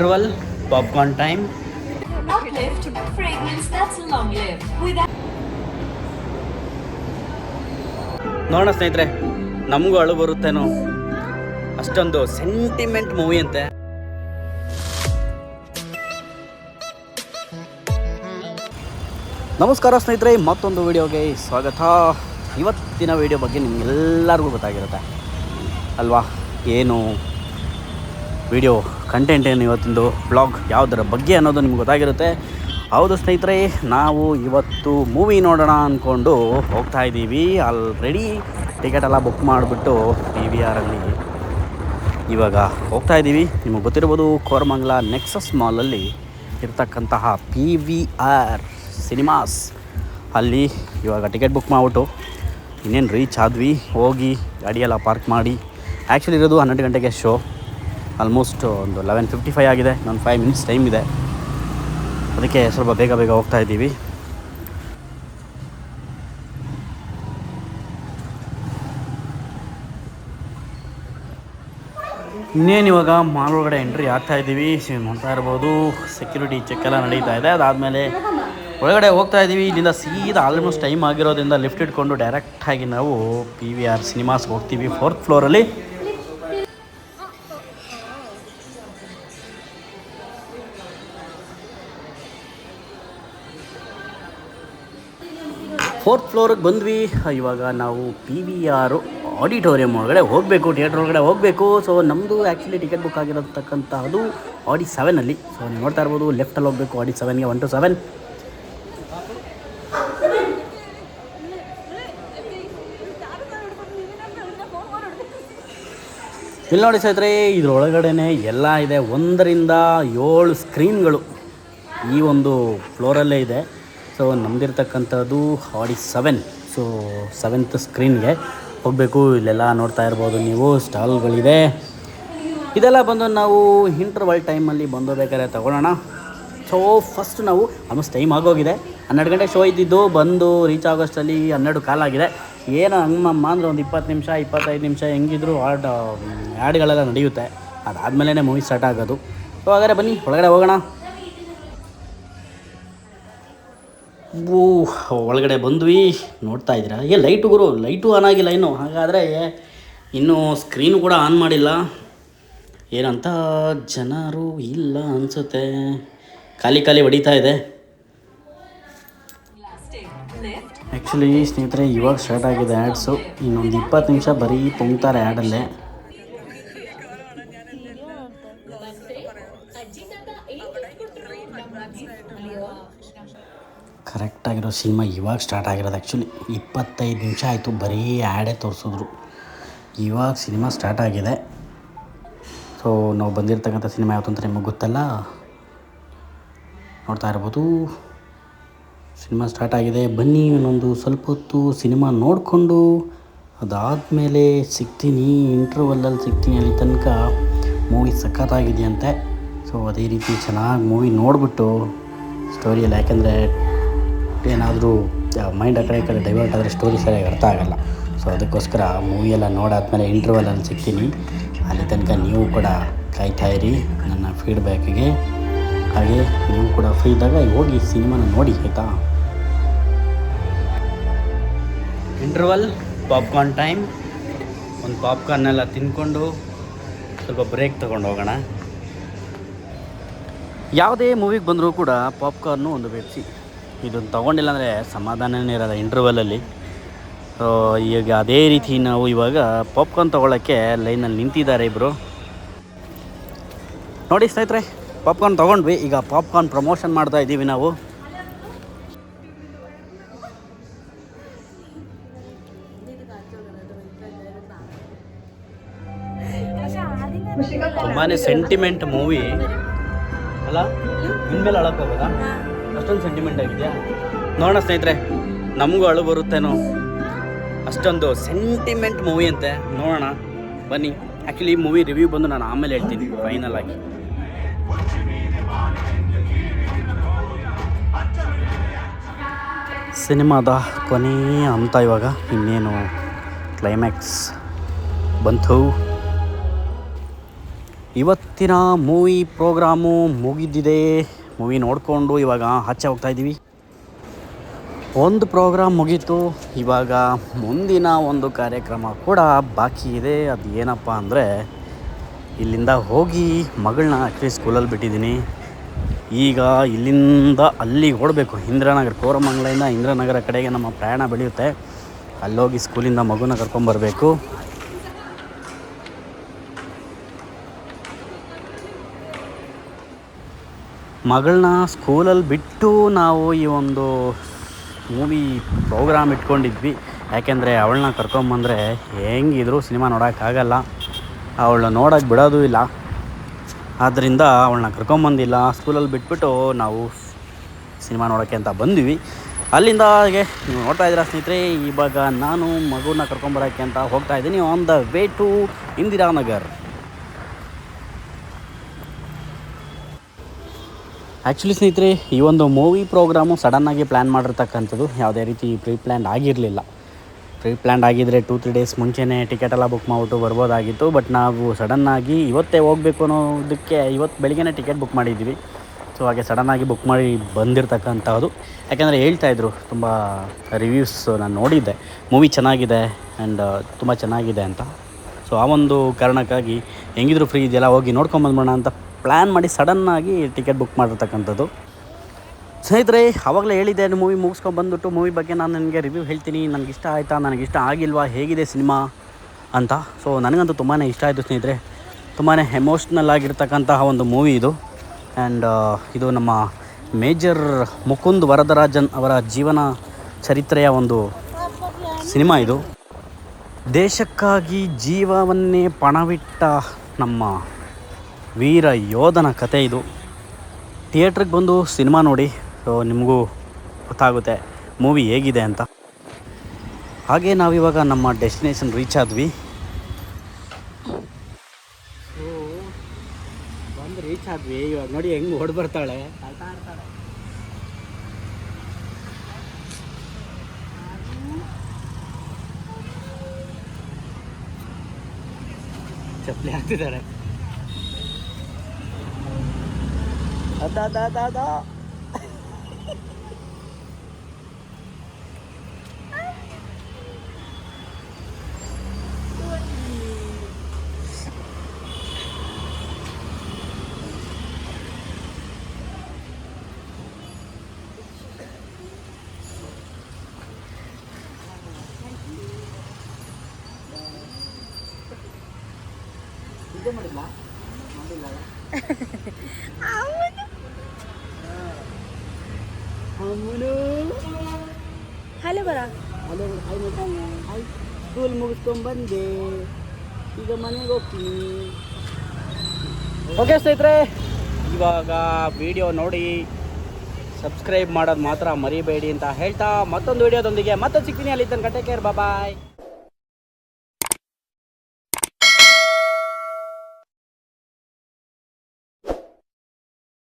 Interval popcorn time Uplift, fragrance that's long lived. ನೋಡೋಣ ಸ್ನೇಹಿತರೆ ನಮಗೂ ಅಳು ಬರುತ್ತೇನೋ. ಅಷ್ಟೊಂದು ಸೆಂಟಿಮೆಂಟ್ ಮೂವಿ ಅಂತೆ. ನಮಸ್ಕಾರ ಸ್ನೇಹಿತರೆ ಮತ್ತೊಂದು ವಿಡಿಯೋಗೆ ಸ್ವಾಗತ. ಇವತ್ತಿನ ವಿಡಿಯೋ ಬಗ್ಗೆ ನಿಮಗೆಲ್ಲರಿಗೂ ಗೊತ್ತಾಗಿರುತ್ತೆ. ಅಲ್ವಾ? ಏನು? ವಿಡಿಯೋ ಕಂಟೆಂಟ್ ಏನು ಇವತ್ತಿಂದು ಬ್ಲಾಗ್ ಯಾವುದರ ಬಗ್ಗೆ ಅನ್ನೋದು ನಿಮ್ಗೆ ಗೊತ್ತಾಗಿರುತ್ತೆ. ಹೌದು ಸ್ನೇಹಿತರೆ, ನಾವು ಇವತ್ತು ಮೂವಿ ನೋಡೋಣ ಅಂದ್ಕೊಂಡು ಹೋಗ್ತಾ ಇದ್ದೀವಿ. ಆಲ್ರೆಡಿ ಟಿಕೆಟ್ ಎಲ್ಲ ಬುಕ್ ಮಾಡಿಬಿಟ್ಟು ಪಿ ವಿ ಆರಲ್ಲಿ ಇವಾಗ ಹೋಗ್ತಾ ಇದ್ದೀವಿ. ನಿಮಗೆ ಗೊತ್ತಿರ್ಬೋದು, ಕೋರಮಂಗಲ ನೆಕ್ಸಸ್ ಮಾಲಲ್ಲಿ ಇರ್ತಕ್ಕಂತಹ ಪಿ ವಿ ಆರ್ ಸಿನಿಮಾಸ್ ಅಲ್ಲಿ ಇವಾಗ ಟಿಕೆಟ್ ಬುಕ್ ಮಾಡಿಬಿಟ್ಟು ಇನ್ನೇನು ರೀಚ್ ಆದ್ವಿ. ಹೋಗಿ ಗಾಡಿಯೆಲ್ಲ ಪಾರ್ಕ್ ಮಾಡಿ. ಆ್ಯಕ್ಚುಲಿ ಇರೋದು ಹನ್ನೆರಡು ಗಂಟೆಗೆ ಶೋ ಆಲ್ಮೋಸ್ಟ್ ಒಂದು ಲೆವೆನ್ ಫಿಫ್ಟಿ ಫೈವ್ ಆಗಿದೆ. ನಾನು ಫೈವ್ ಮಿನಿಟ್ಸ್ ಟೈಮ್ ಇದೆ. ಅದಕ್ಕೆ ಸ್ವಲ್ಪ ಬೇಗ ಬೇಗ ಹೋಗ್ತಾ ಇದ್ದೀವಿ. ಇನ್ನೇನು ಇವಾಗ ಮಾಲ್ ಒಳಗಡೆ ಎಂಟ್ರಿ ಆಗ್ತಾ ಇದ್ದೀವಿ. ನೋಡ್ತಾ ಇರ್ಬೋದು ಸೆಕ್ಯೂರಿಟಿ ಚೆಕ್ ಎಲ್ಲ ನಡೀತಾ ಇದೆ. ಅದಾದಮೇಲೆ ಒಳಗಡೆ ಹೋಗ್ತಾ ಇದ್ದೀವಿ. ಇಲ್ಲಿಂದ ಸೀದಾ ಆಲ್ಮೋಸ್ಟ್ ಟೈಮ್ ಆಗಿರೋದ್ರಿಂದ ಲಿಫ್ಟ್ ಇಟ್ಕೊಂಡು ಡೈರೆಕ್ಟಾಗಿ ನಾವು ಪಿ ವಿ ಆರ್ ಸಿನಿಮಾಸ್ಗೆ ಹೋಗ್ತೀವಿ ಫೋರ್ತ್ ಫ್ಲೋರಲ್ಲಿ ಫೋರ್ತ್ ಫ್ಲೋರಿಗೆ ಬಂದ್ವಿ. ಇವಾಗ ನಾವು ಪಿ ವಿ ಆರು ಆಡಿಟೋರಿಯಂ ಒಳಗಡೆ ಹೋಗಬೇಕು ಥಿಯೇಟ್ರ್ ಒಳಗಡೆ ಹೋಗಬೇಕು. ಸೊ ನಮ್ಮದು ಆ್ಯಕ್ಚುಲಿ ಟಿಕೆಟ್ ಬುಕ್ ಆಗಿರತಕ್ಕಂಥದ್ದು ಆಡಿ ಸೆವೆನಲ್ಲಿ ಸೊ ನೀವು ನೋಡ್ತಾ ಇರ್ಬೋದು ಲೆಫ್ಟಲ್ಲಿ ಹೋಗಬೇಕು ಆಡಿ ಸೆವೆನ್ಗೆ ಒನ್ ಟು ಸೆವೆನ್ ಇಲ್ಲಿ ನೋಡಿ ಸ್ನೇಹಿತರೆ ಇದ್ರೊಳಗಡೆ ಎಲ್ಲ ಇದೆ. ಒಂದರಿಂದ ಏಳು ಸ್ಕ್ರೀನ್ಗಳು ಈ ಒಂದು ಫ್ಲೋರಲ್ಲೇ ಇದೆ. ಸೊ ನಮ್ದಿರ್ತಕ್ಕಂಥದ್ದು ಆಡಿ ಸೆವೆನ್ ಸೊ ಸೆವೆಂತ್ ಸ್ಕ್ರೀನ್ಗೆ ಹೋಗಬೇಕು. ಇಲ್ಲೆಲ್ಲ ನೋಡ್ತಾ ಇರ್ಬೋದು ನೀವು. ಸ್ಟಾಲ್ಗಳಿದೆ ಇದೆಲ್ಲ ಬಂದು ನಾವು ಇಂಟರ್ವಲ್ ಟೈಮಲ್ಲಿ ಬಂದು ಬೇಕಾದ್ರೆ ತೊಗೊಳ್ಳೋಣ. ಸೊ ಫಸ್ಟ್ ನಾವು ಆಲ್ಮೋಸ್ಟ್ ಟೈಮ್ ಆಗೋಗಿದೆ. ಹನ್ನೆರಡು ಗಂಟೆ ಶೋ ಇದ್ದಿದ್ದು ಬಂದು ರೀಚ್ ಆಗೋಷ್ಟರಲ್ಲಿ ಹನ್ನೆರಡು ಕಾಲಾಗಿದೆ ಏನು ಹಂಗಮ್ಮ ಅಂದರೆ ಒಂದು ಇಪ್ಪತ್ತು ನಿಮಿಷ, ಇಪ್ಪತ್ತೈದು ನಿಮಿಷ ಹೆಂಗಿದ್ರು ಆಡ್ ಆ್ಯಡ್ಗಳೆಲ್ಲ ನಡೆಯುತ್ತೆ. ಅದಾದಮೇಲೆ ಮೂವಿ ಸ್ಟಾರ್ಟ್ ಆಗೋದು. ಸೊ ಹಾಗಾದ್ರೆ ಬನ್ನಿ, ಒಳಗಡೆ ಹೋಗೋಣ. ಓ, ಒಳಗಡೆ ಬಂದ್ವಿ. ನೋಡ್ತಾ ಇದ್ದೀರಾ? ಏ, ಲೈಟು ಗುರು, ಲೈಟು ಆನ್ ಆಗಿಲ್ಲ ಇನ್ನು. ಹಾಗಾದರೆ ಇನ್ನೂ ಸ್ಕ್ರೀನು ಕೂಡ ಆನ್ ಮಾಡಿಲ್ಲ. ಏನಂತ ಜನರು ಇಲ್ಲ ಅನಿಸುತ್ತೆ. ಖಾಲಿ ಖಾಲಿ ಹೊಡಿತಾ ಇದೆ. ಆ್ಯಕ್ಚುಲಿ ಸ್ನೇಹಿತರೆ, ಇವಾಗ ಸ್ಟಾರ್ಟ್ ಆಗಿದೆ ಆ್ಯಡ್ಸು ಇನ್ನೊಂದು ಇಪ್ಪತ್ತು ನಿಮಿಷ ಬರೀ ತುಂಬುತ್ತಾರೆ ಆ್ಯಡಲ್ಲೇ ಸಿನಿಮಾ ಇವಾಗ ಸ್ಟಾರ್ಟ್ ಆಗಿರೋದು ಆ್ಯಕ್ಚುಲಿ ಇಪ್ಪತ್ತೈದು ನಿಮಿಷ ಆಯಿತು, ಬರೀ ಆ್ಯಡೇ ತೋರಿಸಿದ್ರು. ಇವಾಗ ಸಿನಿಮಾ ಸ್ಟಾರ್ಟ್ ಆಗಿದೆ. ಸೊ ನಾವು ಬಂದಿರತಕ್ಕಂಥ ಸಿನಿಮಾ ಯಾವುದು ಅಂತ ನಿಮಗೆ ಗೊತ್ತಲ್ಲ? ನೋಡ್ತಾ ಇರ್ಬೋದು. ಸಿನಿಮಾ ಸ್ಟಾರ್ಟ್ ಆಗಿದೆ. ಬನ್ನಿ, ಇನ್ನೊಂದು ಸ್ವಲ್ಪ ಹೊತ್ತು ಸಿನಿಮಾ ನೋಡಿಕೊಂಡು ಅದಾದಮೇಲೆ ಸಿಗ್ತೀನಿ ಇಂಟ್ರವಲ್ಲಲ್ಲಿ ಸಿಗ್ತೀನಿ ಅಲ್ಲಿ ತನಕ ಮೂವಿ ಸಖತ್ತಾಗಿದೆಯಂತೆ ಸೊ ಅದೇ ರೀತಿ ಚೆನ್ನಾಗಿ ಮೂವಿ ನೋಡಿಬಿಟ್ಟು ಸ್ಟೋರಿಯಲ್ಲಿ ಯಾಕೆಂದರೆ ಏನಾದರೂ ಮೈಂಡ್ ಆ ಕಡೆ ಈ ಕಡೆ ಡೈವರ್ಟ್ ಆದರೆ ಸ್ಟೋರಿ ಸರಿಯಾಗಿ ಅರ್ಥ ಆಗಲ್ಲ. ಸೊ ಅದಕ್ಕೋಸ್ಕರ ಮೂವಿಯೆಲ್ಲ ಎಲ್ಲ ನೋಡಾದ್ಮೇಲೆ ಇಂಟರ್ವಲಲ್ಲಿ ಸಿಗ್ತೀನಿ. ಅಲ್ಲಿ ತನಕ ನೀವು ಕೂಡ ಕಾಯ್ತಾ ಇರಿ ನನ್ನ ಫೀಡ್ಬ್ಯಾಕಿಗೆ ಹಾಗೆ ನೀವು ಕೂಡ ಫ್ರೀ ಇದ್ದಾಗ ಹೋಗಿ ಸಿನಿಮಾನ ನೋಡಿ ಆಯಿತಾ? ಇಂಟರ್ವಲ್ ಪಾಪ್ಕಾರ್ನ್ ಟೈಮ್ ಒಂದು ಪಾಪ್ಕಾರ್ನೆಲ್ಲ ತಿಂದ್ಕೊಂಡು ಸ್ವಲ್ಪ ಬ್ರೇಕ್ ತೊಗೊಂಡು ಹೋಗೋಣ. ಯಾವುದೇ ಮೂವಿಗೆ ಬಂದರೂ ಕೂಡ ಪಾಪ್ಕಾರ್ನು ಒಂದು ಬೆಪ್ಸಿ ಇದನ್ನು ತೊಗೊಂಡಿಲ್ಲ ಅಂದರೆ ಸಮಾಧಾನವೇ ಇರೋಲ್ಲ ಇಂಟರ್ವಲಲ್ಲಿ ಸೊ ಈಗ ಅದೇ ರೀತಿ ನಾವು ಇವಾಗ ಪಾಪ್ಕಾರ್ನ್ ತೊಗೊಳ್ಳೋಕ್ಕೆ ಲೈನಲ್ಲಿ ನಿಂತಿದ್ದಾರೆ ಇಬ್ಬರು ನೋಡಿ ಸ್ನೇಹಿತರೆ ಪಾಪ್ಕಾರ್ನ್ ತೊಗೊಂಡ್ವಿ. ಈಗ ಪಾಪ್ಕಾರ್ನ್ ಪ್ರಮೋಷನ್ ಮಾಡ್ತಾ ಇದ್ದೀವಿ ನಾವು. ತುಂಬಾ ಸೆಂಟಿಮೆಂಟ್ ಮೂವಿ ಅಲ್ಲ ಇನ್ಮೇಲೆ ಅಳಕ್ಕೆ ಹೋಗೋದಾ? ಅಷ್ಟೊಂದು ಸೆಂಟಿಮೆಂಟ್ ಆಗಿದೆಯಾ? ನೋಡೋಣ ಸ್ನೇಹಿತರೆ, ನಮಗೂ ಅಳು ಬರುತ್ತೇನೋ? ಅಷ್ಟೊಂದು ಸೆಂಟಿಮೆಂಟ್ ಮೂವಿ ಅಂತೆ. ನೋಡೋಣ, ಬನ್ನಿ. ಆ್ಯಕ್ಚುಲಿ ಈ ಮೂವಿ ರಿವ್ಯೂ ಬಂದು ನಾನು ಆಮೇಲೆ ಹೇಳ್ತೀನಿ ಫೈನಲ್ ಆಗಿ. ಸಿನಿಮಾದ ಕೊನೆಯ ಅಂತ ಇವಾಗ, ಇನ್ನೇನು ಕ್ಲೈಮ್ಯಾಕ್ಸ್ ಬಂತು. ಇವತ್ತಿನ ಮೂವಿ ಪ್ರೋಗ್ರಾಮು ಮುಗಿದಿದೆ. ಮೂವಿ ನೋಡಿಕೊಂಡು ಇವಾಗ ಆಚೆ ಹೋಗ್ತಾ ಇದ್ದೀವಿ. ಒಂದು ಪ್ರೋಗ್ರಾಮ್ ಮುಗೀತು. ಇವಾಗ ಮುಂದಿನ ಒಂದು ಕಾರ್ಯಕ್ರಮ ಕೂಡ ಬಾಕಿ ಇದೆ. ಅದು ಏನಪ್ಪ ಅಂದರೆ ಇಲ್ಲಿಂದ ಹೋಗಿ ಮಗಳನ್ನ ಆ್ಯಕ್ಚುಲಿ ಸ್ಕೂಲಲ್ಲಿ ಬಿಟ್ಟಿದ್ದೀನಿ. ಈಗ ಇಲ್ಲಿಂದ ಅಲ್ಲಿಗೆ ಓಡಬೇಕು. ಇಂದಿರಾನಗರ, ಕೋರಮಂಗಲದಿಂದ ಇಂದಿರಾನಗರ ಕಡೆಗೆ ನಮ್ಮ ಪ್ರಯಾಣ ಬೆಳೆಯುತ್ತೆ. ಅಲ್ಲೋಗಿ ಸ್ಕೂಲಿಂದ ಮಗುನ ಕರ್ಕೊಂಬರ್ಬೇಕು. ಮಗಳನ್ನ ಸ್ಕೂಲಲ್ಲಿ ಬಿಟ್ಟು ನಾವು ಈ ಒಂದು ಮೂವಿ ಪ್ರೋಗ್ರಾಮ್ ಇಟ್ಕೊಂಡಿದ್ವಿ. ಯಾಕೆಂದರೆ ಅವಳನ್ನ ಕರ್ಕೊಂಬಂದರೆ ಹೆಂಗಿದ್ರು ಸಿನಿಮಾ ನೋಡೋಕ್ಕಾಗಲ್ಲ ಅವಳನ್ನ ನೋಡೋಕ್ಕೆ ಬಿಡೋದು ಇಲ್ಲ. ಆದ್ದರಿಂದ ಅವಳನ್ನ ಕರ್ಕೊಂಬಂದಿಲ್ಲ ಸ್ಕೂಲಲ್ಲಿ ಬಿಟ್ಬಿಟ್ಟು ನಾವು ಸಿನಿಮಾ ನೋಡೋಕ್ಕೆ ಅಂತ ಬಂದ್ವಿ. ಅಲ್ಲಿಂದ ಹಾಗೆ ನೀವು ನೋಡ್ತಾ ಇದ್ದೀರಾ ಸ್ನೇಹಿತರೆ, ಇವಾಗ ನಾನು ಮಗುನ ಕರ್ಕೊಂಬರೋಕ್ಕೆ ಅಂತ ಹೋಗ್ತಾ ಇದ್ದೀನಿ. On the way to Indiranagar. Actually ಸ್ನೇಹಿತರೆ, ಈ ಒಂದು ಮೂವಿ ಪ್ರೋಗ್ರಾಮು ಸಡನ್ನಾಗಿ ಪ್ಲ್ಯಾನ್ ಮಾಡಿರ್ತಕ್ಕಂಥದ್ದು ಯಾವುದೇ ರೀತಿ ಪ್ರೀ ಪ್ಲ್ಯಾನ್ ಆಗಿರಲಿಲ್ಲ. ಪ್ರೀ ಪ್ಲ್ಯಾನ್ ಆಗಿದ್ದರೆ ಟೂ ತ್ರೀ ಡೇಸ್ ಮುಂಚೆನೇ ಟಿಕೆಟ್ ಎಲ್ಲ ಬುಕ್ ಮಾಡಿಬಿಟ್ಟು ಬರ್ಬೋದಾಗಿತ್ತು. ಬಟ್ ನಾವು ಸಡನ್ನಾಗಿ ಇವತ್ತೇ ಹೋಗಬೇಕು ಅನ್ನೋದಕ್ಕೆ ಇವತ್ತು ಬೆಳಿಗ್ಗೆನೇ ಟಿಕೆಟ್ ಬುಕ್ ಮಾಡಿದ್ದೀವಿ ಸೊ ಹಾಗೆ ಸಡನ್ನಾಗಿ ಬುಕ್ ಮಾಡಿ ಬಂದಿರತಕ್ಕಂಥದ್ದು. ಯಾಕೆಂದರೆ ಹೇಳ್ತಾಯಿದ್ರು ತುಂಬ ರಿವ್ಯೂಸ್ ನಾನು ನೋಡಿದ್ದೆ. ಮೂವಿ ಚೆನ್ನಾಗಿದೆ ಆ್ಯಂಡ್ ತುಂಬ ಚೆನ್ನಾಗಿದೆ ಅಂತ. ಸೊ ಆ ಒಂದು ಕಾರಣಕ್ಕಾಗಿ ಹೆಂಗಿದ್ರು ಫ್ರೀ ಇದೆಯಲ್ಲ ಹೋಗಿ ನೋಡ್ಕೊಂಬಂದ್ಬೋಣ ಅಂತ ಪ್ಲ್ಯಾನ್ ಮಾಡಿ ಸಡನ್ನಾಗಿ ಟಿಕೆಟ್ ಬುಕ್ ಮಾಡಿರ್ತಕ್ಕಂಥದ್ದು. ಸ್ನೇಹಿತರೆ, ಆವಾಗಲೇ ಹೇಳಿದ್ದೆ ಮೂವಿ ಮುಗಿಸ್ಕೊಂಡು ಬಂದುಬಿಟ್ಟು ಮೂವಿ ಬಗ್ಗೆ ನಾನು ನನಗೆ ರಿವ್ಯೂ ಹೇಳ್ತೀನಿ. ನನಗೆ ಇಷ್ಟ ಆಯಿತಾ ನನಗೆ ಇಷ್ಟ ಆಗಿಲ್ವಾ, ಹೇಗಿದೆ ಸಿನಿಮಾ ಅಂತ. ಸೊ ನನಗಂತೂ ತುಂಬಾ ಇಷ್ಟ ಆಯಿತು ಸ್ನೇಹಿತರೆ. ತುಂಬಾ ಎಮೋಷ್ನಲ್ ಆಗಿರ್ತಕ್ಕಂತಹ ಒಂದು ಮೂವಿ ಇದು. ಆ್ಯಂಡ್ ಇದು ನಮ್ಮ ಮೇಜರ್ ಮುಕುಂದ್ ವರದರಾಜನ್ ಅವರ ಜೀವನ ಚರಿತ್ರೆಯ ಒಂದು ಸಿನಿಮಾ ಇದು. ದೇಶಕ್ಕಾಗಿ ಜೀವವನ್ನೇ ಪಣವಿಟ್ಟ ನಮ್ಮ ವೀರ ಯೋಧನ ಕತೆ ಇದು. ಥಿಯೇಟ್ರಿಗೆ ಬಂದು ಸಿನಿಮಾ ನೋಡಿ, ಸೊ ನಿಮಗೂ ಗೊತ್ತಾಗುತ್ತೆ ಮೂವಿ ಹೇಗಿದೆ ಅಂತ. ಹಾಗೆ ನಾವಿವಾಗ ನಮ್ಮ ಡೆಸ್ಟಿನೇಷನ್ ರೀಚ್ ಆದ್ವಿ. ಬಂದು ರೀಚ್ ಆದ್ವಿ. ಇವಾಗ ನೋಡಿ ಹೆಂಗೆ ಹೊಡ್ ಬರ್ತಾಳೆ. ಚಪ್ಪಲಿ ಹಾಕ್ತಿದ್ದಾಳೆ ಅದ ಅದ ಅದ ಅದ ಇದು ಮಾಡಿಲ್ಲ ಮಾಡಿಲ್ಲ ಅಮ್ಮನು ಹಲೋ ಬರ. ಹಲೋ ಹಾಯ್ ಸ್ಕೂಲ್ ಮುಗಿಸ್ಕೊಂಡು ಬಂದೆ. ಈಗ ಮನೆಗೆ ಹೋಗ್ತೀನಿ. ಓಕೆ ಸ್ನೇಹಿತರೆ. ಇವಾಗ ವಿಡಿಯೋ ನೋಡಿ ಸಬ್ಸ್ಕ್ರೈಬ್ ಮಾಡೋದು ಮಾತ್ರ ಮರಿಬೇಡಿ ಅಂತ ಹೇಳ್ತಾ ಮತ್ತೊಂದು ವಿಡಿಯೋದೊಂದಿಗೆ ಮತ್ತೆ ಸಿಗ್ತೀನಿ. ಅಲ್ಲಿ ತನಕ ಟೇಕ್ ಕೇರ್ ಬಾಯ್